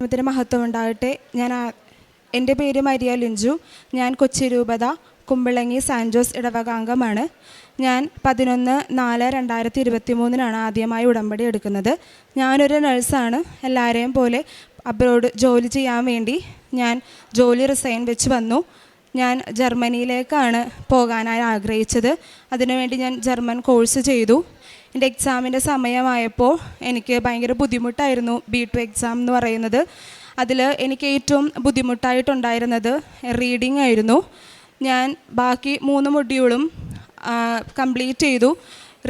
ദൈവത്തിന് മഹത്വം ഉണ്ടാകട്ടെ. ഞാൻ എന്റെ പേര് മരിയ ലിഞ്ചു. ഞാൻ കൊച്ചി രൂപത കുമ്പിളങ്ങി സാൻജോസ് ഇടവകാംഗമാണ്. ഞാൻ പതിനൊന്ന് നാല് രണ്ടായിരത്തി ഇരുപത്തി മൂന്നിനാണ് ആദ്യമായി ഉടമ്പടി എടുക്കുന്നത്. ഞാനൊരു നഴ്സാണ്. എല്ലാവരെയും പോലെ അബ്രോഡ് ജോലി ചെയ്യാൻ വേണ്ടി ഞാൻ ജോലി റിസൈൻ വെച്ച് വന്നു. ഞാൻ ജർമ്മനിയിലേക്കാണ് പോകാനായി ആഗ്രഹിച്ചത്. അതിനുവേണ്ടി ഞാൻ ജർമ്മൻ കോഴ്സ് ചെയ്തു. എന്റെ എക്സാമിന്റെ സമയമായപ്പോൾ എനിക്ക് ഭയങ്കര ബുദ്ധിമുട്ടായിരുന്നു ബി ടു എക്സാം എന്ന് പറയുന്നത്. അതിൽ എനിക്ക് ഏറ്റവും ബുദ്ധിമുട്ടായിട്ടുണ്ടായിരുന്നത് റീഡിംഗ് ആയിരുന്നു. ഞാൻ ബാക്കി മൂന്ന് മൊഡ്യൂളും കംപ്ലീറ്റ് ചെയ്തു.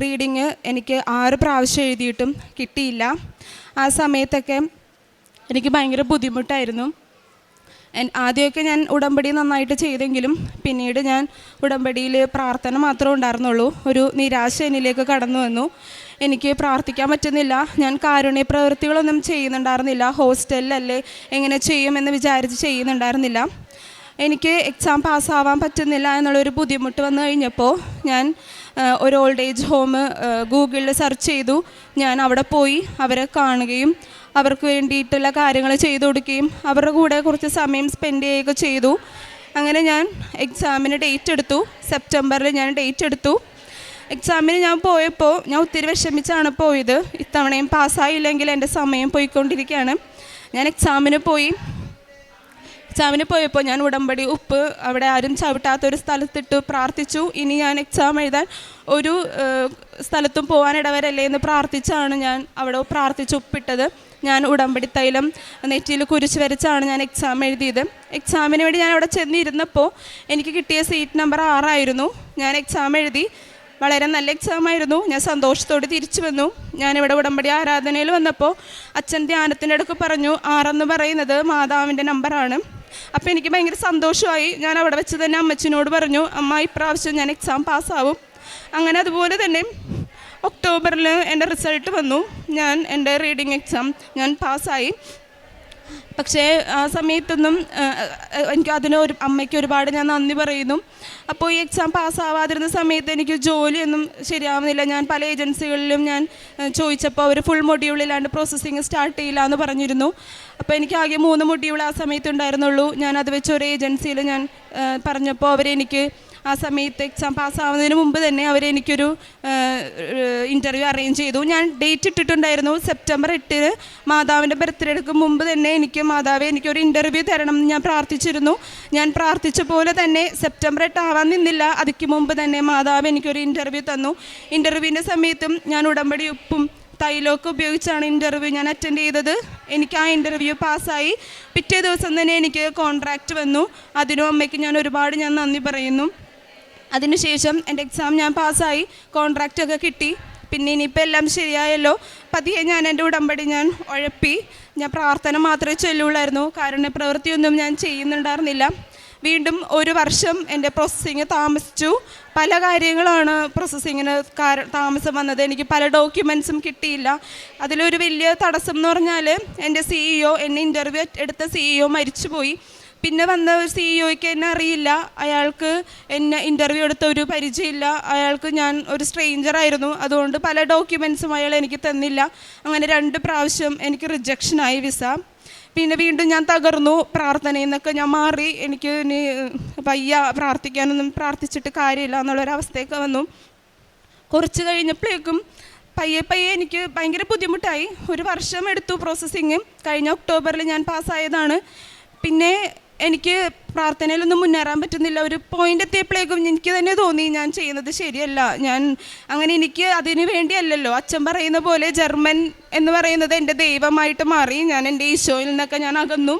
റീഡിങ് എനിക്ക് ആറ് പ്രാവശ്യം എഴുതിയിട്ടും കിട്ടിയില്ല. ആ സമയത്തൊക്കെ എനിക്ക് ഭയങ്കര ബുദ്ധിമുട്ടായിരുന്നു. ആദ്യമൊക്കെ ഞാൻ ഉടമ്പടി നന്നായിട്ട് ചെയ്തെങ്കിലും പിന്നീട് ഞാൻ ഉടമ്പടിയിൽ പ്രാർത്ഥന മാത്രമേ ഉണ്ടായിരുന്നുള്ളൂ. ഒരു നിരാശ എന്നിലേക്ക് കടന്നു വന്നു. എനിക്ക് പ്രാർത്ഥിക്കാൻ പറ്റുന്നില്ല. ഞാൻ കാരുണ്യ പ്രവൃത്തികളൊന്നും ചെയ്യുന്നുണ്ടായിരുന്നില്ല. ഹോസ്റ്റലിലല്ലേ എങ്ങനെ ചെയ്യുമെന്ന് വിചാരിച്ച് ചെയ്യുന്നുണ്ടായിരുന്നില്ല. എനിക്ക് എക്സാം പാസ്സാവാൻ പറ്റുന്നില്ല എന്നുള്ളൊരു ബുദ്ധിമുട്ട് വന്നു കഴിഞ്ഞപ്പോൾ ഞാൻ ഒരു ഓൾഡ് ഏജ് ഹോം ഗൂഗിളിൽ സെർച്ച് ചെയ്തു. ഞാൻ അവിടെ പോയി അവരെ കാണുകയും അവർക്ക് വേണ്ടിയിട്ടുള്ള കാര്യങ്ങൾ ചെയ്തു കൊടുക്കുകയും അവരുടെ കൂടെ കുറച്ച് സമയം സ്പെൻഡ് ചെയ്യുകയൊക്കെ ചെയ്തു. അങ്ങനെ ഞാൻ എക്സാമിന് ഡേറ്റ് എടുത്തു. സെപ്റ്റംബറിൽ ഞാൻ ഡേറ്റ് എടുത്തു. എക്സാമിന് ഞാൻ പോയപ്പോൾ ഞാൻ ഒത്തിരി വിഷമിച്ചാണ് പോയത്. ഇത്തവണയും പാസ്സായില്ലെങ്കിൽ എന്റെ സമയം പോയിക്കൊണ്ടിരിക്കുകയാണ്. ഞാൻ എക്സാമിന് പോയി. എക്സാമിന് പോയപ്പോൾ ഞാൻ ഉടമ്പടി ഉപ്പ് അവിടെ ആരും ചവിട്ടാത്ത ഒരു സ്ഥലത്തിട്ട് പ്രാർത്ഥിച്ചു. ഇനി ഞാൻ എക്സാം എഴുതാൻ ഒരു സ്ഥലത്തും പോകാൻ ഇടവരല്ലേ എന്ന് പ്രാർത്ഥിച്ചാണ് ഞാൻ അവിടെ പ്രാർത്ഥിച്ച് ഉപ്പിട്ടത്. ഞാൻ ഉടമ്പടി തൈലം നെറ്റിയിൽ കുരിശ് വരച്ചാണ് ഞാൻ എക്സാം എഴുതിയത്. എക്സാമിന് വേണ്ടി ഞാൻ അവിടെ ചെന്നിരുന്നപ്പോൾ എനിക്ക് കിട്ടിയ സീറ്റ് നമ്പർ ആറായിരുന്നു. ഞാൻ എക്സാം എഴുതി. വളരെ നല്ല എക്സാം ആയിരുന്നു. ഞാൻ സന്തോഷത്തോടെ തിരിച്ചു വന്നു. ഞാനിവിടെ ഉടമ്പടി ആരാധനയിൽ വന്നപ്പോൾ അച്ഛൻ ധ്യാനത്തിന്റെ അടുക്ക് പറഞ്ഞു ആറെന്ന് പറയുന്നത് മാതാവിന്റെ നമ്പറാണ് അപ്പോൾ എനിക്ക് ഭയങ്കര സന്തോഷമായി. ഞാൻ അവിടെ വെച്ച് തന്നെ അമ്മച്ചിനോട് പറഞ്ഞു അമ്മ ഇപ്രാവശ്യം ഞാൻ എക്സാം പാസ്സാവും. അങ്ങനെ അതുപോലെ തന്നെ ഒക്ടോബറിൽ എന്റെ റിസൾട്ട് വന്നു. ഞാൻ എന്റെ റീഡിങ് എക്സാം ഞാൻ പാസ്സായി. പക്ഷേ ആ സമയത്തൊന്നും എനിക്ക് അതിന് ഒരു അമ്മയ്ക്ക് ഒരുപാട് ഞാൻ നന്ദി പറയുന്നു. അപ്പോൾ ഈ എക്സാം പാസ്സാവാതിരുന്ന സമയത്ത് എനിക്ക് ജോലിയൊന്നും ശരിയാവുന്നില്ല. ഞാൻ പല ഏജൻസികളിലും ഞാൻ ചോദിച്ചപ്പോൾ അവർ ഫുൾ മൊഡ്യൂളിലാണ്ട് പ്രോസസ്സിങ് സ്റ്റാർട്ട് ചെയ്യില്ല എന്ന് പറഞ്ഞിരുന്നു. അപ്പോൾ എനിക്ക് ആകെ മൂന്ന് മൊഡ്യൂൾ ആ സമയത്ത് ഉണ്ടായിരുന്നുള്ളൂ. ഞാൻ അത് വെച്ച് ഒരു ഏജൻസിയിൽ ഞാൻ പറഞ്ഞപ്പോൾ അവരെനിക്ക് ആ സമയത്ത് എക്സാം പാസ്സാവുന്നതിന് മുമ്പ് തന്നെ അവരെനിക്കൊരു ഇന്റർവ്യൂ അറേഞ്ച് ചെയ്തു. ഞാൻ ഡേറ്റ് ഇട്ടിട്ടുണ്ടായിരുന്നു. സെപ്റ്റംബർ എട്ടിന് മാതാവിന്റെ ബർത്ത്ഡേക്ക് മുമ്പ് തന്നെ എനിക്ക് മാതാവ് എനിക്കൊരു ഇന്റർവ്യൂ തരണം എന്ന് ഞാൻ പ്രാർത്ഥിച്ചിരുന്നു. ഞാൻ പ്രാർത്ഥിച്ച പോലെ തന്നെ സെപ്റ്റംബർ എട്ട് ആവാൻ നിന്നില്ല. അതിക്ക് മുമ്പ് തന്നെ മാതാവ് എനിക്കൊരു ഇന്റർവ്യൂ തന്നു. ഇന്റർവ്യൂവിന്റെ സമയത്തും ഞാൻ ഉടമ്പടി ഉപ്പും തൈലൊക്കെ ഉപയോഗിച്ചാണ് ഇന്റർവ്യൂ ഞാൻ അറ്റൻഡ് ചെയ്തത്. എനിക്ക് ആ ഇന്റർവ്യൂ പാസ്സായി പിറ്റേ ദിവസം തന്നെ എനിക്ക് കോൺട്രാക്റ്റ് വന്നു. അതിനും അമ്മയ്ക്ക് ഞാൻ ഒരുപാട് ഞാൻ നന്ദി പറയുന്നു. അതിനുശേഷം എന്റെ എക്സാം ഞാൻ പാസ്സായി കോൺട്രാക്റ്റൊക്കെ കിട്ടി. പിന്നെ ഇനിയിപ്പോൾ എല്ലാം ശരിയായല്ലോ. പതിയെ ഞാൻ എന്റെ ഉടമ്പടി ഞാൻ ഉഴപ്പി ഞാൻ പ്രാർത്ഥന മാത്രമേ ചൊല്ലുള്ളായിരുന്നു. കാരണം പ്രവൃത്തിയൊന്നും ഞാൻ ചെയ്യുന്നുണ്ടായിരുന്നില്ല. വീണ്ടും ഒരു വർഷം എന്റെ പ്രോസസ്സിങ് താമസിച്ചു. പല കാര്യങ്ങളാണ് പ്രോസസ്സിങ്ങിന് താമസം വന്നത്. എനിക്ക് പല ഡോക്യുമെൻസും കിട്ടിയില്ല. അതിലൊരു വലിയ തടസ്സം എന്ന് പറഞ്ഞാൽ എന്റെ സിഇഒ എന്നെ ഇന്റർവ്യൂ എടുത്ത സിഇഒ മരിച്ചുപോയി. പിന്നെ വന്ന സിഇഒയ്ക്ക് എന്നെ അറിയില്ല. അയാൾക്ക് എന്നെ ഇന്റർവ്യൂ എടുത്ത ഒരു പരിചയമില്ല. അയാൾക്ക് ഞാൻ ഒരു സ്ട്രേഞ്ചർ ആയിരുന്നു. അതുകൊണ്ട് പല ഡോക്യുമെൻസും അയാൾ എനിക്ക് തന്നില്ല. അങ്ങനെ രണ്ട് പ്രാവശ്യം എനിക്ക് റിജക്ഷനായി വിസ പിന്നെ വീണ്ടും ഞാൻ തകർന്നു പ്രാർത്ഥനയിൽ നിന്നൊക്കെ ഞാൻ മാറി. എനിക്ക് ഇനി വയ്യ പ്രാർത്ഥിക്കാനൊന്നും പ്രാർത്ഥിച്ചിട്ട് കാര്യമില്ല എന്നുള്ളൊരവസ്ഥയൊക്കെ വന്നു. കുറച്ച് കഴിഞ്ഞപ്പോഴേക്കും പയ്യെ പയ്യെ എനിക്ക് ഭയങ്കര ബുദ്ധിമുട്ടായി. ഒരു വർഷം എടുത്തു പ്രോസസ്സിങ് കഴിഞ്ഞ ഒക്ടോബറിൽ ഞാൻ പാസ്സായതാണ് പിന്നെ എനിക്ക് പ്രാർത്ഥനയിലൊന്നും മുന്നേറാൻ പറ്റുന്നില്ല. ഒരു പോയിന്റ് എത്തിയപ്പോഴേക്കും എനിക്ക് തന്നെ തോന്നി ഞാൻ ചെയ്യുന്നത് ശരിയല്ല. ഞാൻ അങ്ങനെ എനിക്ക് അതിനു വേണ്ടിയല്ലല്ലോ. അച്ഛൻ പറയുന്ന പോലെ ജർമ്മൻ എന്ന് പറയുന്നത് എന്റെ ദൈവമായിട്ട് മാറി. ഞാൻ എന്റെ ഈശോയിൽ നിന്നൊക്കെ ഞാൻ അകന്നു.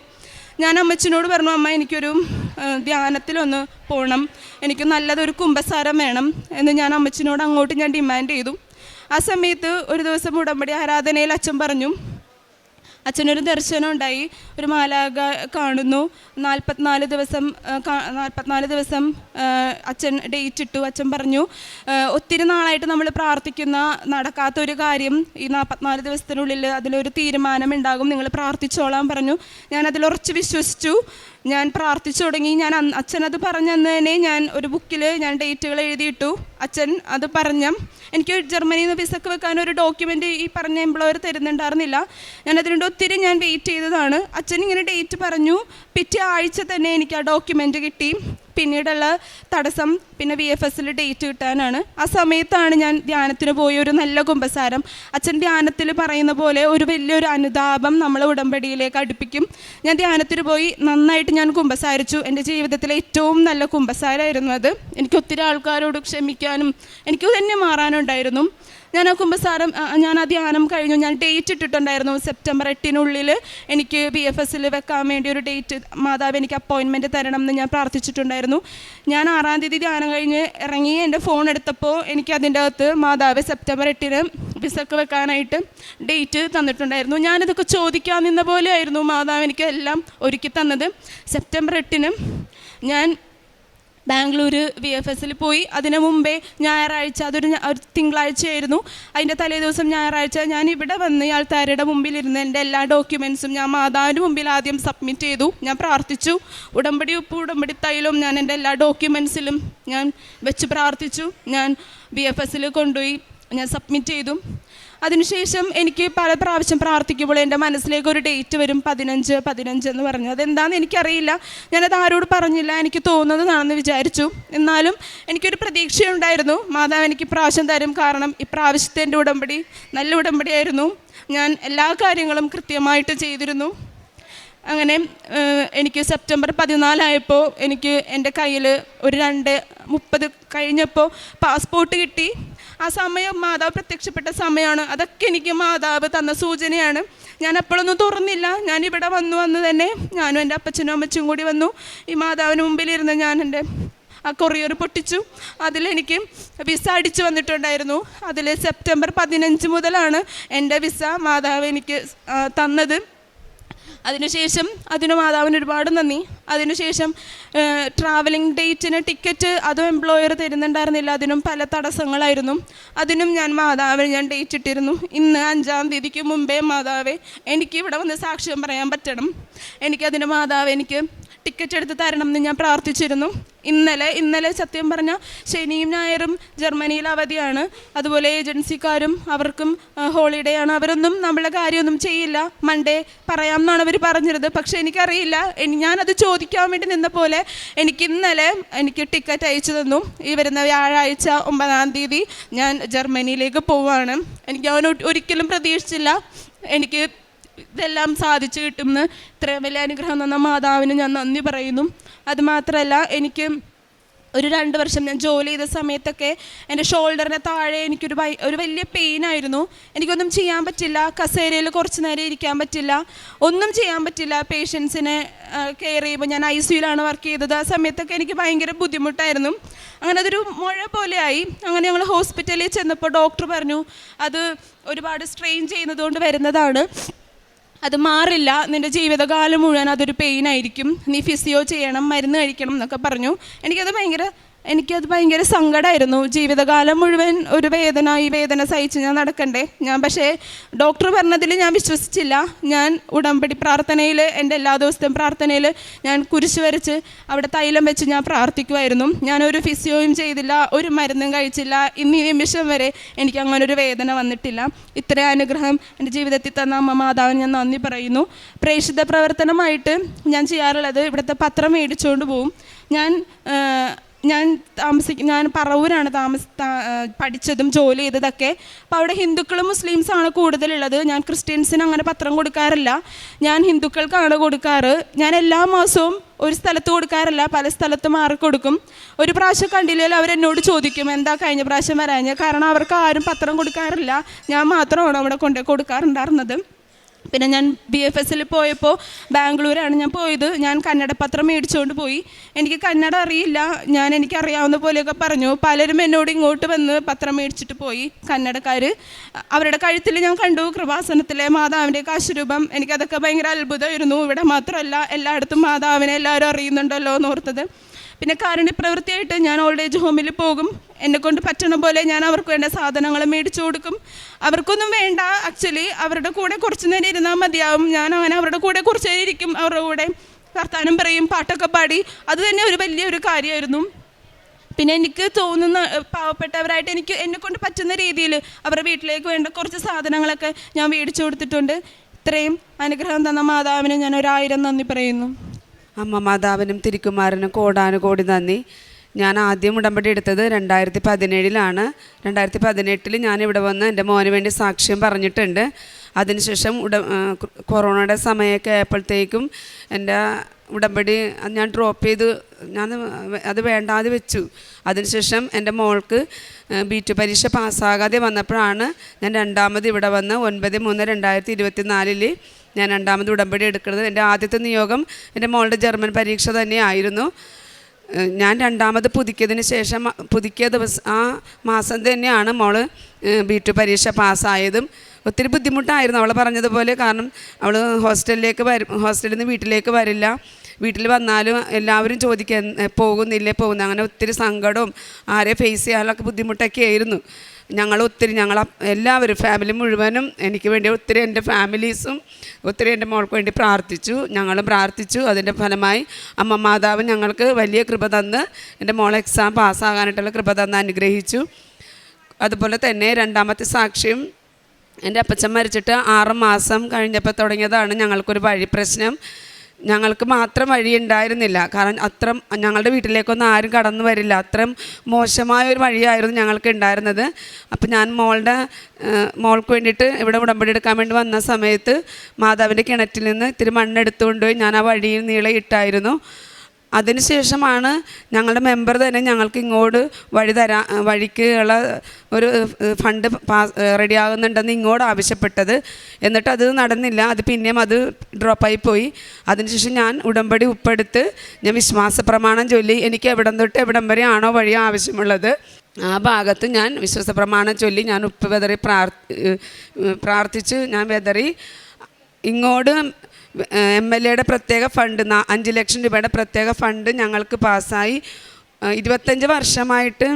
ഞാൻ അമ്മച്ചിനോട് പറഞ്ഞു അമ്മ എനിക്കൊരു ധ്യാനത്തിലൊന്ന് പോകണം എനിക്ക് നല്ലതൊരു കുംഭസാരം വേണം. എന്ന് ഞാൻ അമ്മച്ചിനോട് അങ്ങോട്ട് ഞാൻ ഡിമാൻഡ് ചെയ്തു. ആ സമയത്ത് ഒരു ദിവസം ഉടമ്പടി ആരാധനയിൽ അച്ഛൻ പറഞ്ഞു അച്ഛനൊരു ദർശനം ഉണ്ടായി. ഒരു മാലാക കാണുന്നു. നാൽപ്പത്തിനാല് ദിവസം നാൽപ്പത്തിനാല് ദിവസം അച്ഛൻ ഡേറ്റ് ഇട്ടു. അച്ഛൻ പറഞ്ഞു ഒത്തിരി നാളായിട്ട് നമ്മൾ പ്രാർത്ഥിക്കുന്ന നടക്കാത്ത ഒരു കാര്യം ഈ നാൽപ്പത്തിനാല് ദിവസത്തിനുള്ളിൽ അതിലൊരു തീരുമാനം ഉണ്ടാകും നിങ്ങൾ പ്രാർത്ഥിച്ചോളാം പറഞ്ഞു. ഞാൻ അതിൽ ഉറച്ച് വിശ്വസിച്ചു. ഞാൻ പ്രാർത്ഥിച്ചു തുടങ്ങി. ഞാൻ അച്ഛൻ അത് പറഞ്ഞന്ന് തന്നെ ഞാൻ ഒരു ബുക്കിൽ ഞാൻ ഡേറ്റുകൾ എഴുതിയിട്ടു. അച്ഛൻ അത് പറഞ്ഞ എനിക്ക് ജർമ്മനിയിൽ നിന്ന് വിസക്ക് വെക്കാൻ ഒരു ഡോക്യുമെന്റ് ഈ പറഞ്ഞ എംപ്ലോയർ തരുന്നുണ്ടായിരുന്നില്ല. ഞാൻ അതിനുണ്ട് ഒത്തിരി ഞാൻ വെയിറ്റ് ചെയ്തതാണ്. അച്ഛൻ ഇങ്ങനെ ഡേറ്റ് പറഞ്ഞു. പിറ്റേ ആഴ്ച തന്നെ എനിക്ക് ആ ഡോക്യുമെന്റ് കിട്ടി. പിന്നീടുള്ള തടസ്സം പിന്നെ വി എഫ് എസിൽ ഡേറ്റ് കിട്ടാനാണ്. ആ സമയത്താണ് ഞാൻ ധ്യാനത്തിന് പോയ ഒരു നല്ല കുമ്പസാരം. അച്ഛൻ ധ്യാനത്തിൽ പറയുന്ന പോലെ ഒരു വലിയൊരു അനുതാപം നമ്മളെ ഉടമ്പടിയിലേക്ക് അടുപ്പിക്കും. ഞാൻ ധ്യാനത്തിന് പോയി നന്നായിട്ട് ഞാൻ കുമ്പസാരിച്ചു. എന്റെ ജീവിതത്തിലെ ഏറ്റവും നല്ല കുമ്പസാരമായിരുന്നു അത്. എനിക്ക് ഒത്തിരി ആൾക്കാരോട് ക്ഷമിക്കാനും എനിക്ക് തന്നെ മാറാനുണ്ടായിരുന്നു. ഞാൻ നോക്കുമ്പോൾ സാറും ഞാൻ ആ ധ്യാനം കഴിഞ്ഞു. ഞാൻ ഡേറ്റ് ഇട്ടിട്ടുണ്ടായിരുന്നു സെപ്റ്റംബർ എട്ടിനുള്ളിൽ എനിക്ക് ബി എഫ് എസിൽ വെക്കാൻ വേണ്ടി ഒരു ഡേറ്റ് മാതാവ് എനിക്ക് അപ്പോയിൻമെന്റ് തരണം എന്ന് ഞാൻ പ്രാർത്ഥിച്ചിട്ടുണ്ടായിരുന്നു. ഞാൻ ആറാം തീയതി ധ്യാനം കഴിഞ്ഞ് ഇറങ്ങി എന്റെ ഫോൺ എടുത്തപ്പോൾ എനിക്ക് അതിന്റെ അകത്ത് മാതാവ് സെപ്റ്റംബർ എട്ടിന് വിസക്ക് വെക്കാനായിട്ട് ഡേറ്റ് തന്നിട്ടുണ്ടായിരുന്നു. ഞാനിതൊക്കെ ചോദിക്കാൻ നിന്ന പോലെ ആയിരുന്നു മാതാവ് എനിക്ക് എല്ലാം ഒരുക്കി തന്നത്. സെപ്റ്റംബർ എട്ടിന് ഞാൻ ബാംഗ്ലൂർ വി എഫ് എസിൽ പോയി. അതിനു മുമ്പേ ഞായറാഴ്ച അതൊരു ഒരു തിങ്കളാഴ്ചയായിരുന്നു. അതിന്റെ തലേ ദിവസം ഞായറാഴ്ച ഞാൻ ഇവിടെ വന്ന് ഈ ആൾക്കാരുടെ മുമ്പിലിരുന്ന് എന്റെ എല്ലാ ഡോക്യുമെൻസും ഞാൻ മാതാവിന്റെ മുമ്പിൽ ആദ്യം സബ്മിറ്റ് ചെയ്തു. ഞാൻ പ്രാർത്ഥിച്ചു. ഉടമ്പടി ഉപ്പ് ഉടമ്പടി തൈലും ഞാൻ എന്റെ എല്ലാ ഡോക്യുമെൻസിലും ഞാൻ വെച്ച് പ്രാർത്ഥിച്ചു. ഞാൻ വി എഫ് എസിൽ കൊണ്ടുപോയി. ഞാൻ സബ്മിറ്റ് ചെയ്തു. അതിനുശേഷം എനിക്ക് പല പ്രാവശ്യം പ്രാർത്ഥിക്കുമ്പോൾ എന്റെ മനസ്സിലേക്ക് ഒരു ഡേറ്റ് വരും പതിനഞ്ച് പതിനഞ്ച് എന്ന് പറഞ്ഞു. അതെന്താണെന്ന് എനിക്കറിയില്ല. ഞാനത് ആരോട് പറഞ്ഞില്ല. എനിക്ക് തോന്നുന്നതാണെന്ന് വിചാരിച്ചു. എന്നാലും എനിക്കൊരു പ്രതീക്ഷയുണ്ടായിരുന്നു. മാതാവ് എനിക്ക് പ്രാവശ്യം തരും. കാരണം ഇപ്രാവശ്യത്തെ എന്റെ ഉടമ്പടി നല്ല ഉടമ്പടിയായിരുന്നു. ഞാൻ എല്ലാ കാര്യങ്ങളും കൃത്യമായിട്ട് ചെയ്തിരുന്നു. അങ്ങനെ എനിക്ക് സെപ്റ്റംബർ പതിനാലായപ്പോൾ എനിക്ക് എന്റെ കയ്യിൽ ഒരു രണ്ട് മുപ്പത് കഴിഞ്ഞപ്പോൾ പാസ്പോർട്ട് കിട്ടി. ആ സമയം മാതാവ് പ്രത്യക്ഷപ്പെട്ട സമയമാണ്. അതൊക്കെ എനിക്ക് മാതാവ് തന്ന സൂചനയാണ്. ഞാൻ അപ്പോഴൊന്നും തുറന്നില്ല. ഞാൻ ഇവിടെ വന്നു വന്ന് തന്നെ ഞാനും എന്റെ അപ്പച്ചനും അമ്മച്ചും കൂടി വന്നു. ഈ മാതാവിന് മുമ്പിലിരുന്ന് ഞാൻ എന്റെ ആ കൊറിയർ പൊട്ടിച്ചു. അതിലെനിക്ക് വിസ അടിച്ചു വന്നിട്ടുണ്ടായിരുന്നു. അതിൽ സെപ്റ്റംബർ പതിനഞ്ച് മുതലാണ് എന്റെ വിസ മാതാവ് എനിക്ക് തന്നത്. അതിനുശേഷം അതിന് മാതാവിന് ഒരുപാട് നന്ദി. അതിനുശേഷം ട്രാവലിംഗ് ഡേറ്റിന് ടിക്കറ്റ് അതും എംപ്ലോയർ തരുന്നുണ്ടായിരുന്നില്ല. അതിനും പല തടസ്സങ്ങളായിരുന്നു. അതിനും ഞാൻ മാതാവിന് ഞാൻ ഡേറ്റ് ഇട്ടിരുന്നു. ഇന്ന് അഞ്ചാം തീയതിക്ക് മുമ്പേ മാതാവേ എനിക്ക് ഇവിടെ വന്ന് സാക്ഷ്യം പറയാൻ പറ്റണം. എനിക്കതിന് മാതാവ് എനിക്ക് ടിക്കറ്റ് എടുത്ത് തരണം എന്ന് ഞാൻ പ്രാർത്ഥിച്ചിരുന്നു. ഇന്നലെ ഇന്നലെ സത്യം പറഞ്ഞാൽ ശനിയും ഞായറും ജർമ്മനിയിൽ അവധിയാണ്. അതുപോലെ ഏജൻസിക്കാരും അവർക്കും ഹോളിഡേ ആണ് അവരൊന്നും നമ്മളെ കാര്യമൊന്നും ചെയ്യില്ല. മൺഡേ പറയാം എന്നാണ് അവർ പറഞ്ഞിരുന്നത്. പക്ഷേ എനിക്കറിയില്ല. എനി- ഞാനത് ചോദിക്കാൻ വേണ്ടി നിന്ന പോലെ എനിക്ക് ഇന്നലെ എനിക്ക് ടിക്കറ്റ് അയച്ചു തന്നു. ഈ വരുന്ന വ്യാഴാഴ്ച ഒമ്പതാം തീയതി ഞാൻ ജർമ്മനിയിലേക്ക് പോവാണ്. എനിക്ക് അവൻ ഒരിക്കലും പ്രതീക്ഷിച്ചില്ല. എനിക്ക് ഇതെല്ലാം സാധിച്ചു കിട്ടുമെന്ന്. ഇത്രയും വലിയ അനുഗ്രഹം തന്ന മാതാവിന് ഞാൻ നന്ദി പറയുന്നു. അതുമാത്രമല്ല എനിക്ക് ഒരു രണ്ട് വർഷം ഞാൻ ജോലി ചെയ്ത സമയത്തൊക്കെ എന്റെ ഷോൾഡറിന്റെ താഴെ എനിക്കൊരു ഒരു വലിയ പെയിൻ ആയിരുന്നു. എനിക്കൊന്നും ചെയ്യാൻ പറ്റില്ല കസേരയിൽ കുറച്ച് നേരം ഇരിക്കാൻ പറ്റില്ല. ഒന്നും ചെയ്യാൻ പറ്റില്ല പേഷ്യൻസിനെ കെയർ ചെയ്യുമ്പോൾ ഞാൻ ഐ സിയിലാണ് വർക്ക് ചെയ്തത്. ആ സമയത്തൊക്കെ എനിക്ക് ഭയങ്കര ബുദ്ധിമുട്ടായിരുന്നു. അങ്ങനെ അതൊരു മുഴ പോലെയായി. അങ്ങനെ ഞങ്ങൾ ഹോസ്പിറ്റലിൽ ചെന്നപ്പോൾ ഡോക്ടർ പറഞ്ഞു അത് ഒരുപാട് സ്ട്രെയിൻ ചെയ്യുന്നതുകൊണ്ട് വരുന്നതാണ്. അത് മാറില്ല. നിന്റെ ജീവിതകാലം മുഴുവൻ അതൊരു പെയിൻ ആയിരിക്കും. നീ ഫിസിയോ ചെയ്യണം മരുന്ന് കഴിക്കണം എന്നൊക്കെ പറഞ്ഞു. എനിക്കത് ഭയങ്കര എനിക്കത് ഭയങ്കര സങ്കടമായിരുന്നു ജീവിതകാലം മുഴുവൻ ഒരു വേദന ഈ വേദന സഹിച്ച് ഞാൻ നടക്കണ്ടേ? ഞാൻ പക്ഷേ ഡോക്ടർ പറഞ്ഞതിൽ ഞാൻ വിശ്വസിച്ചില്ല. ഞാൻ ഉടമ്പടി പ്രാർത്ഥനയിൽ എന്റെ എല്ലാ ദിവസത്തെയും പ്രാർത്ഥനയിൽ ഞാൻ കുരിശ് വരച്ച് അവിടെ തൈലം വെച്ച് ഞാൻ പ്രാർത്ഥിക്കുമായിരുന്നു ഞാനൊരു ഫിസിയോയും ചെയ്തില്ല ഒരു മരുന്നും കഴിച്ചില്ല. ഇന്ന് നിമിഷം വരെ എനിക്ക് അങ്ങനെ ഒരു വേദന വന്നിട്ടില്ല. ഇത്രയും അനുഗ്രഹം എന്റെ ജീവിതത്തിൽ തന്ന അമ്മ മാതാവിന് ഞാൻ നന്ദി പറയുന്നു. പ്രേക്ഷിത പ്രവർത്തനമായിട്ട് ഞാൻ ചെയ്യാറുള്ളത് ഇവിടുത്തെ പത്രം മേടിച്ചുകൊണ്ട് പോവും. ഞാൻ ഞാൻ താമസിക്കും ഞാൻ പറവൂരാണ് താമസ പഠിച്ചതും ജോലി ചെയ്തതൊക്കെ. അപ്പോൾ അവിടെ ഹിന്ദുക്കളും മുസ്ലിംസാണ് കൂടുതലുള്ളത്. ഞാൻ ക്രിസ്ത്യൻസിന് അങ്ങനെ പത്രം കൊടുക്കാറില്ല. ഞാൻ ഹിന്ദുക്കൾക്കാണ് കൊടുക്കാറ്. ഞാൻ എല്ലാ മാസവും ഒരു സ്ഥലത്ത് കൊടുക്കാറില്ല. പല സ്ഥലത്ത് മാറി കൊടുക്കും. ഒരു പ്രാവശ്യം കണ്ടില്ലെങ്കിൽ അവരെന്നോട് ചോദിക്കും എന്താ കഴിഞ്ഞ പ്രാവശ്യം വരാഞ്ഞ കാരണം അവർക്ക് ആരും പത്രം കൊടുക്കാറില്ല. ഞാൻ മാത്രമാണ് അവിടെ കൊണ്ടുപോയി കൊടുക്കാറുണ്ടായിരുന്നത്. പിന്നെ ഞാൻ ബി എഫ് എസിൽ പോയപ്പോൾ ബാംഗ്ലൂരാണ് ഞാൻ പോയത്. ഞാൻ കന്നഡ പത്രം മേടിച്ചുകൊണ്ട് പോയി. എനിക്ക് കന്നഡ അറിയില്ല. ഞാൻ എനിക്ക് അറിയാവുന്ന പോലെയൊക്കെ പറഞ്ഞു. പലരും എന്നോട് ഇങ്ങോട്ട് വന്ന് പത്രം മേടിച്ചിട്ട് പോയി. കന്നഡക്കാർ അവരുടെ കഴുത്തിൽ ഞാൻ കണ്ടു. കൃപാസനത്തിലെ മാതാവിന്റെ കാശുരൂപം. എനിക്കതൊക്കെ ഭയങ്കര അത്ഭുതമായിരുന്നു. ഇവിടെ മാത്രമല്ല എല്ലായിടത്തും മാതാവിനെ എല്ലാവരും അറിയുന്നുണ്ടല്ലോ എന്നോർത്തത്. പിന്നെ കാരുണ്യ പ്രവൃത്തിയായിട്ട് ഞാൻ ഓൾഡ് ഏജ് ഹോമിൽ പോകും. എന്നെ കൊണ്ട് പറ്റണ പോലെ ഞാൻ അവർക്ക് വേണ്ട സാധനങ്ങൾ മേടിച്ചു കൊടുക്കും. അവർക്കൊന്നും വേണ്ട. ആക്ച്വലി അവരുടെ കൂടെ കുറച്ച് നേരം ഇരുന്നാൽ മതിയാവും. ഞാൻ അങ്ങനെ അവരുടെ കൂടെ കുറച്ച് നേരം ഇരിക്കും. അവരുടെ കൂടെ വർത്താനം പറയും പാട്ടൊക്കെ പാടി. അത് തന്നെ ഒരു വലിയൊരു കാര്യമായിരുന്നു. പിന്നെ എനിക്ക് തോന്നുന്ന പാവപ്പെട്ടവരായിട്ട് എനിക്ക് എന്നെ കൊണ്ട് പറ്റുന്ന രീതിയിൽ അവരുടെ വീട്ടിലേക്ക് വേണ്ട കുറച്ച് സാധനങ്ങളൊക്കെ ഞാൻ മേടിച്ചു കൊടുത്തിട്ടുണ്ട്. ഇത്രയും അനുഗ്രഹം തന്ന മാതാവിന് ഞാൻ ഒരായിരം നന്ദി പറയുന്നു. അമ്മ മാതാവിനും തിരുക്കുമാരനും കോടാനുകോടി നന്ദി. ഞാൻ ആദ്യം ഉടമ്പടി എടുത്തത് രണ്ടായിരത്തി പതിനേഴിലാണ് രണ്ടായിരത്തി പതിനെട്ടിൽ ഞാൻ ഇവിടെ വന്ന് എന്റെ മോന് വേണ്ടി സാക്ഷ്യം പറഞ്ഞിട്ടുണ്ട്. അതിനുശേഷം ഉട കൊറോണയുടെ സമയമൊക്കെ ആയപ്പോഴത്തേക്കും എന്റെ ഉടമ്പടി ഞാൻ ഡ്രോപ്പ് ചെയ്ത് ഞാൻ അത് വേണ്ടാതെ വെച്ചു. അതിനുശേഷം എന്റെ മോൾക്ക് ബി ടു പരീക്ഷ പാസ്സാകാതെ വന്നപ്പോഴാണ് ഞാൻ രണ്ടാമത് ഇവിടെ വന്ന് ഒൻപത് മൂന്ന് രണ്ടായിരത്തി ഇരുപത്തി നാലിൽ ഞാൻ രണ്ടാമത് ഉടമ്പടി എടുക്കുന്നത്. എന്റെ ആദ്യത്തെ നിയോഗം എന്റെ മോളുടെ ജർമ്മൻ പരീക്ഷ തന്നെയായിരുന്നു. ഞാൻ രണ്ടാമത് പുതുക്കിയതിന് ശേഷം പുതുക്കിയ ദിവസം ആ മാസം തന്നെയാണ് മോൾ ബി ടു പരീക്ഷ പാസ്സായതും. ഒത്തിരി ബുദ്ധിമുട്ടായിരുന്നു അവൾ പറഞ്ഞതുപോലെ. കാരണം അവൾ ഹോസ്റ്റലിലേക്ക് വരും ഹോസ്റ്റലിൽ നിന്ന് വീട്ടിലേക്ക് വരില്ല. വീട്ടിൽ വന്നാലും എല്ലാവരും ചോദിക്കാൻ "എന്ന് പോകുന്നില്ലേ പോകുന്നു അങ്ങനെ ഒത്തിരി സങ്കടവും ആരെ ഫേസ് ചെയ്യാനൊക്കെ ബുദ്ധിമുട്ടൊക്കെ ആയിരുന്നു. ഞങ്ങൾ ഒത്തിരി ഞങ്ങൾ എല്ലാവരും ഫാമിലി മുഴുവനും എനിക്ക് വേണ്ടി ഒത്തിരി എന്റെ ഫാമിലീസും ഒത്തിരി എന്റെ മോൾക്ക് വേണ്ടി പ്രാർത്ഥിച്ചു. ഞങ്ങളും പ്രാർത്ഥിച്ചു. അതിന്റെ ഫലമായി അമ്മ മാതാവ് ഞങ്ങൾക്ക് വലിയ കൃപ തന്ന് എന്റെ മോൾ എക്സാം പാസ്സാകാനായിട്ടുള്ള കൃപ തന്ന് അനുഗ്രഹിച്ചു. അതുപോലെ തന്നെ രണ്ടാമത്തെ സാക്ഷ്യം എന്റെ അപ്പച്ചൻ മരിച്ചിട്ട് ആറ് മാസം കഴിഞ്ഞപ്പോൾ തുടങ്ങിയതാണ് ഞങ്ങൾക്കൊരു വഴി പ്രശ്നം ഞങ്ങൾക്ക് മാത്രം വഴി ഉണ്ടായിരുന്നില്ല കാരണം അത്ര ഞങ്ങളുടെ വീട്ടിലേക്കൊന്നും ആരും കടന്നു വരില്ല. അത്രയും മോശമായ ഒരു വഴിയായിരുന്നു ഞങ്ങൾക്ക് ഉണ്ടായിരുന്നത്. അപ്പം ഞാൻ മോളുടെ മോൾക്ക് വേണ്ടിയിട്ട് ഇവിടെ ഉടമ്പടി എടുക്കാൻ വേണ്ടി വന്ന സമയത്ത് മാതാവിന്റെ കിണറ്റിൽ നിന്ന് ഇത്തിരി മണ്ണെടുത്തുകൊണ്ടുപോയി ഞാൻ ആ വഴിയിൽ നീളെ ഇട്ടായിരുന്നു. അതിനുശേഷമാണ് ഞങ്ങളുടെ മെമ്പർ തന്നെ ഞങ്ങൾക്ക് ഇങ്ങോട്ട് വഴി തരാ വഴിക്കുള്ള ഒരു ഫണ്ട് പാസ് റെഡിയാകുന്നുണ്ടെന്ന് ഇങ്ങോട്ട് ആവശ്യപ്പെട്ടത്. എന്നിട്ട് അത് നടന്നില്ല. അത് പിന്നെയും അത് ഡ്രോപ്പായി പോയി. അതിനുശേഷം ഞാൻ ഉടമ്പടി ഉപ്പെടുത്ത് ഞാൻ വിശ്വാസ പ്രമാണം ചൊല്ലി. എനിക്ക് എവിടം തൊട്ട് എവിടം വരെ ആണോ വഴി ആവശ്യമുള്ളത്. ആ ഭാഗത്ത് ഞാൻ വിശ്വാസ പ്രമാണം ചൊല്ലി ഞാൻ ഉപ്പ് വെതറി പ്രാർത്ഥി പ്രാർത്ഥിച്ച് ഞാൻ വെതറി ഇങ്ങോട്ട് എം എൽ എയുടെ പ്രത്യേക ഫണ്ട് അഞ്ച് ലക്ഷം രൂപയുടെ പ്രത്യേക ഫണ്ട് ഞങ്ങൾക്ക് പാസ്സായി. ഇരുപത്തഞ്ച് വർഷമായിട്ട്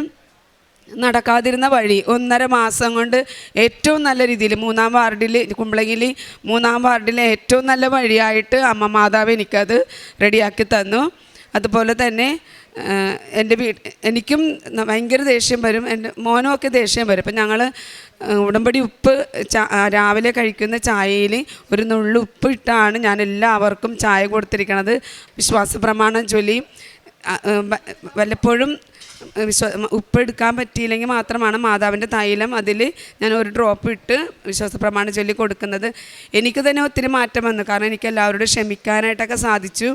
നടക്കാതിരുന്ന വഴി ഒന്നര മാസം കൊണ്ട് ഏറ്റവും നല്ല രീതിയിൽ മൂന്നാം വാർഡിൽ കുമ്പളങ്ങിൽ മൂന്നാം വാർഡിലെ ഏറ്റവും നല്ല വഴിയായിട്ട് അമ്മ മാതാവ് എനിക്കത് റെഡിയാക്കി തന്നു. അതുപോലെ തന്നെ എന്റെ വീട് എനിക്കും ഭയങ്കര ദേഷ്യം വരും. എന്റെ മോനുമൊക്കെ ദേഷ്യം വരും. അപ്പം ഞങ്ങൾ ഉടമ്പടി ഉപ്പ് രാവിലെ കഴിക്കുന്ന ചായയിൽ ഒരു നുള്ളു ഉപ്പ് ഇട്ടാണ് ഞാൻ എല്ലാവർക്കും ചായ കൊടുത്തിരിക്കണത്. വിശ്വാസ പ്രമാണം ചൊല്ലി വല്ലപ്പോഴും വിശ്വ ഉപ്പ് എടുക്കാൻ പറ്റിയില്ലെങ്കിൽ മാത്രമാണ് മാതാവിന്റെ തൈലം അതിൽ ഞാൻ ഒരു ഡ്രോപ്പ് ഇട്ട് വിശ്വാസ പ്രമാണം ചൊല്ലി കൊടുക്കുന്നത്. എനിക്ക് തന്നെ ഒത്തിരി മാറ്റം വന്നു. കാരണം എനിക്ക് എല്ലാവരോടും ക്ഷമിക്കാനായിട്ടൊക്കെ സാധിച്ചു.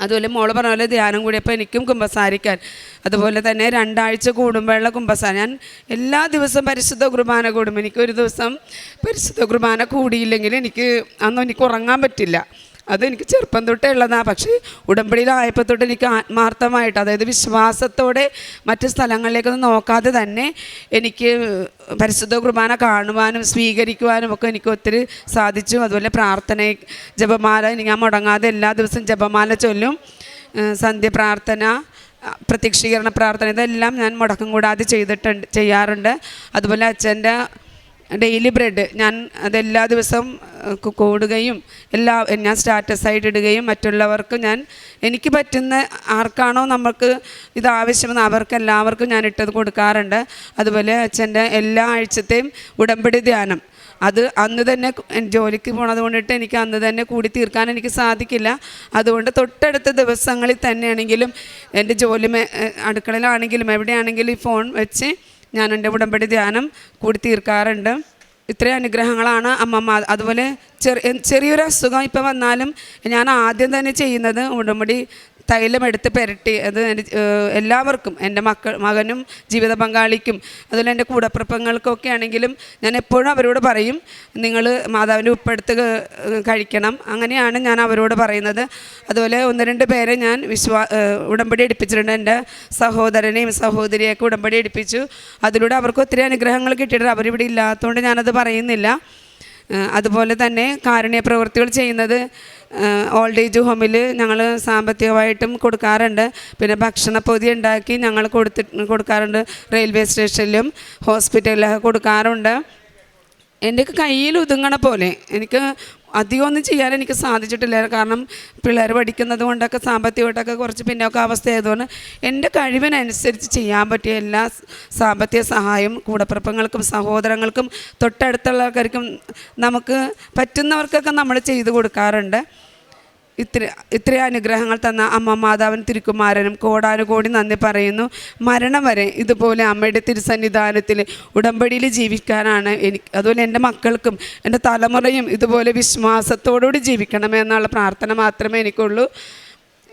അതുപോലെ മോൾ പറഞ്ഞ പോലെ ധ്യാനം കൂടിയപ്പോൾ എനിക്കും കുമ്പസാരിക്കാൻ. അതുപോലെ തന്നെ രണ്ടാഴ്ച കൂടുമ്പോഴുള്ള കുമ്പസാരം. ഞാൻ എല്ലാ ദിവസവും പരിശുദ്ധ കുർബാന കൂടും. എനിക്ക് ഒരു ദിവസം പരിശുദ്ധ കുർബാന കൂടിയില്ലെങ്കിൽ എനിക്ക് അന്ന് എനിക്ക് ഉറങ്ങാൻ പറ്റില്ല. അത് എനിക്ക് ചെറുപ്പം തൊട്ടേ ഉള്ളതാണ് പക്ഷേ ഉടമ്പടിയിലായപ്പോൾ തൊട്ട് എനിക്ക് ആത്മാർത്ഥമായിട്ട് അതായത് വിശ്വാസത്തോടെ മറ്റ് സ്ഥലങ്ങളിലേക്കൊന്നും നോക്കാതെ തന്നെ എനിക്ക് പരിശുദ്ധ കുർബാന കാണുവാനും സ്വീകരിക്കുവാനും ഒക്കെ എനിക്ക് ഒത്തിരി സാധിച്ചു. അതുപോലെ പ്രാർത്ഥന ജപമാല ഞാൻ മുടങ്ങാതെ എല്ലാ ദിവസവും ജപമാല ചൊല്ലും. സന്ധ്യ പ്രാർത്ഥന പ്രത്യക്ഷീകരണ പ്രാർത്ഥന ഇതെല്ലാം ഞാൻ മുടക്കം കൂടാതെ ചെയ്തിട്ടുണ്ട് ചെയ്യാറുണ്ട്. അതുപോലെ അച്ഛന്റെ ഡെയിലി ബ്രെഡ്. ഞാൻ അതെല്ലാ ദിവസവും കൂടുകയും എല്ലാ ഞാൻ സ്റ്റാറ്റസായിട്ട് ഇടുകയും മറ്റുള്ളവർക്ക് ഞാൻ എനിക്ക് പറ്റുന്ന ആർക്കാണോ നമുക്ക് ഇത് ആവശ്യമെന്ന് അവർക്ക് എല്ലാവർക്കും ഞാൻ ഇട്ടത് കൊടുക്കാറുണ്ട്. അതുപോലെ അച്ഛന്റെ എല്ലാ ആഴ്ചത്തെയും ഉടമ്പടി ധ്യാനം. അത് അന്ന് തന്നെ ജോലിക്ക് പോണത് കൊണ്ടിട്ട് എനിക്ക് അന്ന് തന്നെ കൂടി തീർക്കാൻ എനിക്ക് സാധിക്കില്ല. അതുകൊണ്ട് തൊട്ടടുത്ത ദിവസങ്ങളിൽ തന്നെയാണെങ്കിലും എന്റെ ജോലി അടുക്കളയിലാണെങ്കിലും എവിടെയാണെങ്കിലും ഈ ഫോൺ വെച്ച് ഞാൻ എന്റെ ഉടമ്പടി ധ്യാനം കൂടി തീർക്കാറുണ്ട്. ഇത്രയും അനുഗ്രഹങ്ങളാണ് അമ്മമ്മ. അതുപോലെ ചെറിയ ചെറിയൊരു അസുഖം ഇപ്പം വന്നാലും ഞാൻ ആദ്യം തന്നെ ചെയ്യുന്നത് ഉടമ്പടി തൈലം എടുത്ത് പുരട്ടി അത് എല്ലാവർക്കും എന്റെ മക്കൾ മകനും ജീവിത പങ്കാളിക്കും അതുപോലെ എന്റെ കൂടപ്പിറപ്പങ്ങൾക്കൊക്കെ ആണെങ്കിലും ഞാൻ എപ്പോഴും അവരോട് പറയും നിങ്ങൾ മാതാവിന്റെ ഉപ്പെടുത്ത് കഴിക്കണം. അങ്ങനെയാണ് ഞാൻ അവരോട് പറയുന്നത്. അതുപോലെ ഒന്ന് രണ്ട് പേരെ ഞാൻ വിശ്വാ ഉടമ്പടി എടുപ്പിച്ചിട്ടുണ്ട്. എന്റെ സഹോദരനെയും സഹോദരിയൊക്കെ ഉടമ്പടി എടുപ്പിച്ചു. അതിലൂടെ അവർക്ക് ഒത്തിരി അനുഗ്രഹങ്ങൾ കിട്ടിയിട്ടുണ്ട്. അവരിവിടെ ഇല്ലാത്തതുകൊണ്ട് ഞാനത് പറയുന്നില്ല. അതുപോലെ തന്നെ കാരുണ്യ പ്രവൃത്തികൾ ചെയ്യുന്നത് ഓൾഡ് ഏജ് ഹോമിൽ ഞങ്ങൾ സാമ്പത്തികമായിട്ടും കൊടുക്കാറുണ്ട്. പിന്നെ ഭക്ഷണപ്പൊതി ഉണ്ടാക്കി ഞങ്ങൾ കൊടുത്തി കൊടുക്കാറുണ്ട്. റെയിൽവേ സ്റ്റേഷനിലും ഹോസ്പിറ്റലിലൊക്കെ കൊടുക്കാറുണ്ട്. എന്റെ കയ്യിൽ ഒതുങ്ങണ പോലെ. എനിക്ക് അധികമൊന്നും ചെയ്യാൻ എനിക്ക് സാധിച്ചിട്ടില്ല. കാരണം പിള്ളേർ പഠിക്കുന്നത് കൊണ്ടൊക്കെ സാമ്പത്തികമായിട്ടൊക്കെ കുറച്ച് പിന്നോക്ക അവസ്ഥയായതുകൊണ്ട് എന്റെ കഴിവിനനുസരിച്ച് ചെയ്യാൻ പറ്റിയ എല്ലാ സാമ്പത്തിക സഹായം കൂടപ്പിറപ്പങ്ങൾക്കും സഹോദരങ്ങൾക്കും തൊട്ടടുത്തുള്ള ആൾക്കാർക്കും നമുക്ക് പറ്റുന്നവർക്കൊക്കെ നമ്മൾ ചെയ്തു കൊടുക്കാറുണ്ട്. ഇത്ര ഇത്രയും അനുഗ്രഹങ്ങൾ തന്ന അമ്മ മാതാവൻ തിരുക്കുമാരനും കോടാനുകോടി നന്ദി പറയുന്നു. മരണം വരെ ഇതുപോലെ അമ്മയുടെ തിരുസന്നിധാനത്തിൽ ഉടമ്പടിയിൽ ജീവിക്കാനാണ് എനിക്ക് അതുപോലെ എന്റെ മക്കൾക്കും എന്റെ തലമുറയും ഇതുപോലെ വിശ്വാസത്തോടുകൂടി ജീവിക്കണമേ എന്നുള്ള പ്രാർത്ഥന മാത്രമേ എനിക്കുള്ളൂ.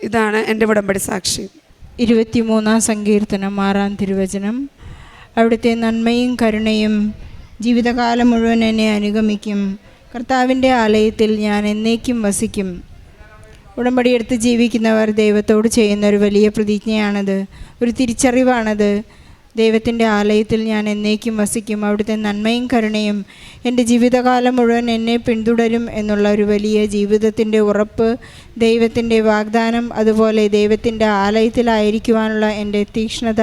ഇതാണ് എന്റെ ഉടമ്പടി സാക്ഷി. ഇരുപത്തിമൂന്നാം സങ്കീർത്തനം ആറാം തിരുവചനം. അവിടുത്തെ നന്മയും കരുണയും ജീവിതകാലം മുഴുവൻ എന്നെ അനുഗമിക്കും. കർത്താവിന്റെ ആലയത്തിൽ ഞാൻ എന്നേക്കും വസിക്കും. ഉടമ്പടിയെടുത്ത് ജീവിക്കുന്നവർ ദൈവത്തോട് ചെയ്യുന്ന ഒരു വലിയ പ്രതിജ്ഞയാണത്. ഒരു തിരിച്ചറിവാണത്. ദൈവത്തിന്റെ ആലയത്തിൽ ഞാൻ എന്നേക്കും വസിക്കും. അവിടുത്തെ നന്മയും കരുണയും എന്റെ ജീവിതകാലം മുഴുവൻ എന്നെ പിന്തുടരും എന്നുള്ള ഒരു വലിയ ജീവിതത്തിന്റെ ഉറപ്പ് ദൈവത്തിന്റെ വാഗ്ദാനം അതുപോലെ ദൈവത്തിന്റെ ആലയത്തിലായിരിക്കുവാനുള്ള എന്റെ തീക്ഷ്ണത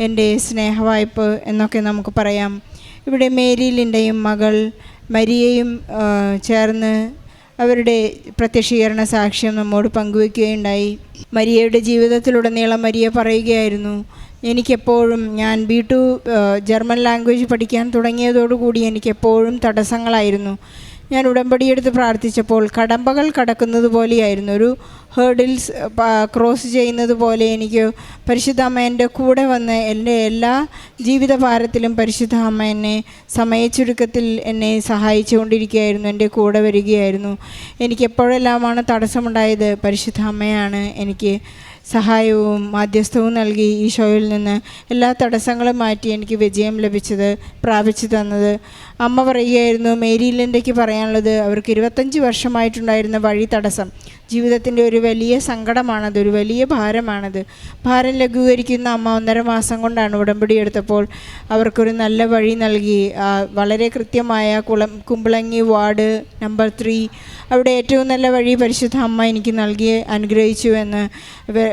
എന്റെ സ്നേഹവായ്പ് എന്നൊക്കെ നമുക്ക് പറയാം. ഇവിടെ മേരിലിന്റെയും മകൾ മരിയയും ചേർന്ന് അവരുടെ പ്രത്യക്ഷീകരണ സാക്ഷ്യം നമ്മോട് പങ്കുവെക്കുകയുണ്ടായി. മരിയയുടെ ജീവിതത്തിലുടനീളം മരിയ പറയുകയായിരുന്നു എനിക്കെപ്പോഴും ഞാൻ ബി ടു ജർമ്മൻ ലാംഗ്വേജ് പഠിക്കാൻ തുടങ്ങിയതോടുകൂടി എനിക്കെപ്പോഴും തടസ്സങ്ങളായിരുന്നു. ഞാൻ ഉടമ്പടിയെടുത്ത് പ്രാർത്ഥിച്ചപ്പോൾ കടമ്പകൾ കടക്കുന്നത് പോലെയായിരുന്നു. ഒരു ഹേർഡിൽസ് ക്രോസ് ചെയ്യുന്നത് പോലെ എനിക്ക് പരിശുദ്ധ അമ്മ എന്റെ കൂടെ വന്ന് എന്റെ എല്ലാ ജീവിതഭാരത്തിലും പരിശുദ്ധ അമ്മ എന്നെ സമയച്ചുരുക്കത്തിൽ എന്നെ സഹായിച്ചുകൊണ്ടിരിക്കുകയായിരുന്നു എന്റെ കൂടെ വരികയായിരുന്നു. എനിക്ക് എപ്പോഴെല്ലാമാണ് തടസ്സമുണ്ടായത്? പരിശുദ്ധ അമ്മയാണ് എനിക്ക് സഹായവും മാധ്യസ്ഥവും നൽകി ഈ ഷോയിൽ നിന്ന് എല്ലാ തടസ്സങ്ങളും മാറ്റി എനിക്ക് വിജയം ലഭിച്ചത് പ്രാപിച്ചു തന്നത്. അമ്മ പറയുകയായിരുന്നു മേരിയിലിന്റെക്ക് പറയാനുള്ളത്? അവർക്ക് ഇരുപത്തഞ്ച് വർഷമായിട്ടുണ്ടായിരുന്ന വഴി തടസ്സം. ജീവിതത്തിന്റെ ഒരു വലിയ സങ്കടമാണത് ഒരു വലിയ ഭാരമാണത്. ഭാരം ലഘൂകരിക്കുന്ന അമ്മ ഒന്നര മാസം കൊണ്ടാണ് ഉടമ്പടി എടുത്തപ്പോൾ അവർക്കൊരു നല്ല വഴി നൽകി. വളരെ കൃത്യമായ കുളം കുമ്പളങ്ങി വാർഡ് നമ്പർ ത്രീ. അവിടെ ഏറ്റവും നല്ല വഴി പരിശുദ്ധ അമ്മ എനിക്ക് നൽകി അനുഗ്രഹിച്ചു എന്ന്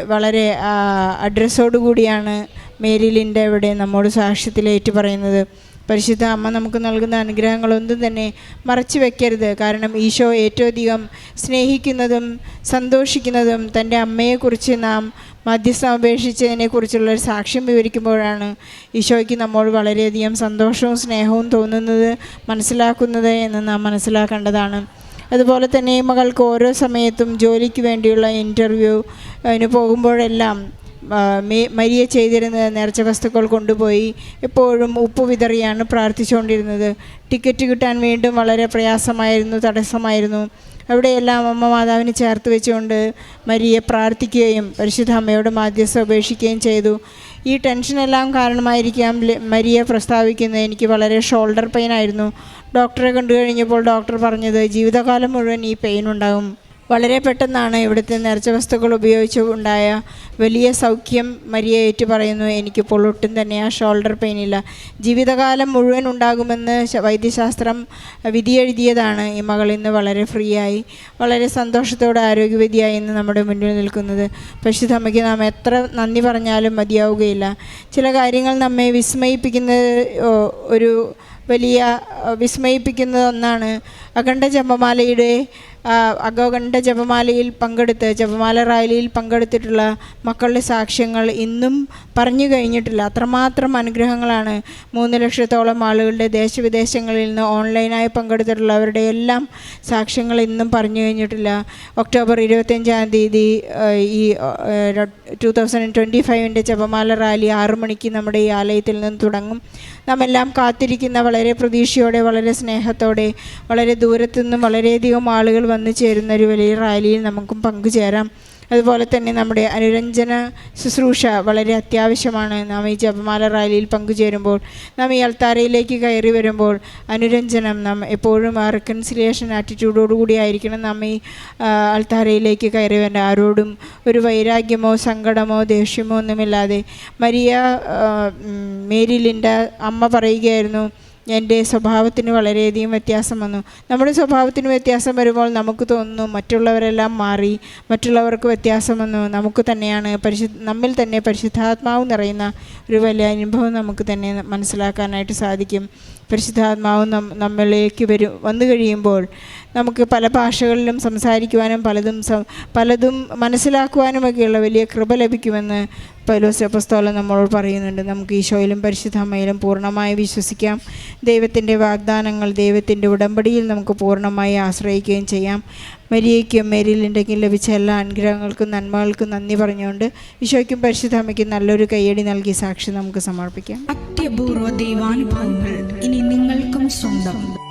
വളരെ അഡ്രസ്സോടുകൂടിയാണ് മേരിലിന്റെ ഇവിടെ നമ്മോട് സാക്ഷ്യത്തിൽ ഏറ്റു പറയുന്നത്. പരിശുദ്ധ അമ്മ നമുക്ക് നൽകുന്ന അനുഗ്രഹങ്ങളൊന്നും തന്നെ മറച്ചു വെക്കരുത്. കാരണം ഈശോ ഏറ്റവും സ്നേഹിക്കുന്നതും സന്തോഷിക്കുന്നതും തന്റെ അമ്മയെക്കുറിച്ച് നാം മധ്യസ്ഥം അപേക്ഷിച്ചതിനെക്കുറിച്ചുള്ള ഒരു സാക്ഷ്യം വിവരിക്കുമ്പോഴാണ് ഈശോയ്ക്ക് നമ്മോട് വളരെയധികം സന്തോഷവും സ്നേഹവും തോന്നുന്നത് മനസ്സിലാക്കുന്നത് എന്ന് നാം മനസ്സിലാക്കേണ്ടതാണ്. അതുപോലെ തന്നെ മകൾക്ക് ഓരോ സമയത്തും ജോലിക്ക് വേണ്ടിയുള്ള ഇന്റർവ്യൂ അതിന് പോകുമ്പോഴെല്ലാം മരിയ ചെയ്തിരുന്ന നേർച്ച വസ്തുക്കൾ കൊണ്ടുപോയി എപ്പോഴും ഉപ്പ് വിതറിയാണ് പ്രാർത്ഥിച്ചുകൊണ്ടിരുന്നത്. ടിക്കറ്റ് കിട്ടാൻ വീണ്ടും വളരെ പ്രയാസമായിരുന്നു തടസ്സമായിരുന്നു. അവിടെയെല്ലാം അമ്മ മാതാവിനെ ചേർത്ത് വെച്ചുകൊണ്ട് മരിയെ പ്രാർത്ഥിക്കുകയും പരിശുദ്ധ അമ്മയോട് മാധ്യസ്ഥ ഉപേക്ഷിക്കുകയും ചെയ്തു. ഈ ടെൻഷനെല്ലാം കാരണമായിരിക്കാം മരിയെ പ്രസ്താവിക്കുന്നത്. എനിക്ക് വളരെ ഷോൾഡർ പെയിൻ ആയിരുന്നു ഡോക്ടറെ കണ്ടു കഴിഞ്ഞപ്പോൾ ഡോക്ടർ പറഞ്ഞത് ജീവിതകാലം മുഴുവൻ ഈ പെയിൻ ഉണ്ടാകും. വളരെ പെട്ടെന്നാണ് ഇവിടുത്തെ നേർച്ച വസ്തുക്കൾ ഉപയോഗിച്ച് ഉണ്ടായ വലിയ സൗഖ്യം മരിയ ഏറ്റു പറയുന്നു. എനിക്കിപ്പോൾ ഒട്ടും തന്നെ ആ ഷോൾഡർ പെയിൻ ഇല്ല. ജീവിതകാലം മുഴുവൻ ഉണ്ടാകുമെന്ന് വൈദ്യശാസ്ത്രം വിധിയെഴുതിയതാണ്. ഈ മകൾ ഇന്ന് വളരെ ഫ്രീ ആയി വളരെ സന്തോഷത്തോടെ ആരോഗ്യവതിയായി ഇന്ന് നമ്മുടെ മുന്നിൽ നിൽക്കുന്നത്. പശുധമ്മയ്ക്ക് നാം എത്ര നന്ദി പറഞ്ഞാലും മതിയാവുകയില്ല. ചില കാര്യങ്ങൾ നമ്മെ വിസ്മയിപ്പിക്കുന്ന ഒരു വലിയ വിസ്മയിപ്പിക്കുന്ന ഒന്നാണ്. അഖണ്ഡ ജപമാലയുടെ അഖണ്ഡ ജപമാലയിൽ പങ്കെടുത്ത് ജപമാല റാലിയിൽ പങ്കെടുത്തിട്ടുള്ള മക്കളുടെ സാക്ഷ്യങ്ങൾ ഇന്നും പറഞ്ഞു കഴിഞ്ഞിട്ടില്ല. അത്രമാത്രം അനുഗ്രഹങ്ങളാണ് മൂന്ന് ലക്ഷത്തോളം ആളുകളുടെ ദേശവിദേശങ്ങളിൽ നിന്ന് ഓൺലൈനായി പങ്കെടുത്തിട്ടുള്ളവരുടെ എല്ലാം സാക്ഷ്യങ്ങൾ ഇന്നും പറഞ്ഞു കഴിഞ്ഞിട്ടില്ല. ഒക്ടോബർ ഇരുപത്തഞ്ചാം തീയതി ഈ ടു തൗസൻഡ് ട്വന്റി ഫൈവിന്റെ ജപമാല റാലി ആറു മണിക്ക് നമ്മുടെ ഈ ആലയത്തിൽ നിന്ന് തുടങ്ങും. നാമെല്ലാം കാത്തിരിക്കുന്ന വളരെ പ്രതീക്ഷയോടെ വളരെ സ്നേഹത്തോടെ വളരെ ദൂരത്തു നിന്നും വളരെയധികം ആളുകൾ വന്നു ചേരുന്ന ഒരു വലിയ റാലിയിൽ നമുക്കും പങ്കുചേരാം. അതുപോലെ തന്നെ നമ്മുടെ അനുരഞ്ജന ശുശ്രൂഷ വളരെ അത്യാവശ്യമാണ്. നാം ഈ ജപമാല റാലിയിൽ പങ്കുചേരുമ്പോൾ നാം ഈ അൾത്താരയിലേക്ക് കയറി വരുമ്പോൾ അനുരഞ്ജനം നാം എപ്പോഴും ആ റെക്കൺസിലേഷൻ ആറ്റിറ്റ്യൂഡോടുകൂടി ആയിരിക്കണം. നാം ഈ അൾത്താരയിലേക്ക് കയറി വരേണ്ട. ആരോടും ഒരു വൈരാഗ്യമോ സങ്കടമോ ദേഷ്യമോ ഒന്നുമില്ലാതെ. മരിയ മേരിലിന്റെ അമ്മ പറയുകയായിരുന്നു എന്റെ സ്വഭാവത്തിന് വളരെയധികം വ്യത്യാസം വന്നു. നമ്മുടെ സ്വഭാവത്തിന് വ്യത്യാസം വരുമ്പോൾ നമുക്ക് തോന്നുന്നു മറ്റുള്ളവരെല്ലാം മാറി മറ്റുള്ളവർക്ക് വ്യത്യാസം വന്നു. നമുക്ക് തന്നെയാണ് പരിശു നമ്മിൽ തന്നെ പരിശുദ്ധാത്മാവ് നിറയുന്ന ഒരു വലിയ അനുഭവം നമുക്ക് തന്നെ മനസ്സിലാക്കാനായിട്ട് സാധിക്കും. പരിശുദ്ധാത്മാവ് നമ്മളിലേക്ക് വരും വന്നു കഴിയുമ്പോൾ നമുക്ക് പല ഭാഷകളിലും സംസാരിക്കുവാനും പലതും പലതും മനസ്സിലാക്കുവാനുമൊക്കെയുള്ള വലിയ കൃപ ലഭിക്കുമെന്ന് പൗലോസ് അപ്പസ്തോലൻ നമ്മളോട് പറയുന്നുണ്ട്. നമുക്ക് ഈശോയിലും പരിശുദ്ധമ്മയിലും പൂർണമായി വിശ്വസിക്കാം. ദൈവത്തിന്റെ വാഗ്ദാനങ്ങൾ ദൈവത്തിന്റെ ഉടമ്പടിയിൽ നമുക്ക് പൂർണമായി ആശ്രയിക്കുകയും ചെയ്യാം. മരിയയ്ക്കും മേരിലിന്റെക്കും ലഭിച്ച എല്ലാ അനുഗ്രഹങ്ങൾക്കും നന്മകൾക്കും നന്ദി പറഞ്ഞുകൊണ്ട് ഈശോയ്ക്കും പരിശുദ്ധമ്മയ്ക്കും നല്ലൊരു കയ്യടി നൽകി സാക്ഷി നമുക്ക് സമർപ്പിക്കാം. അത്യപൂർവ ദൈവാനുഭവങ്ങൾ ഇനി നിങ്ങൾക്കും സ്വന്തം.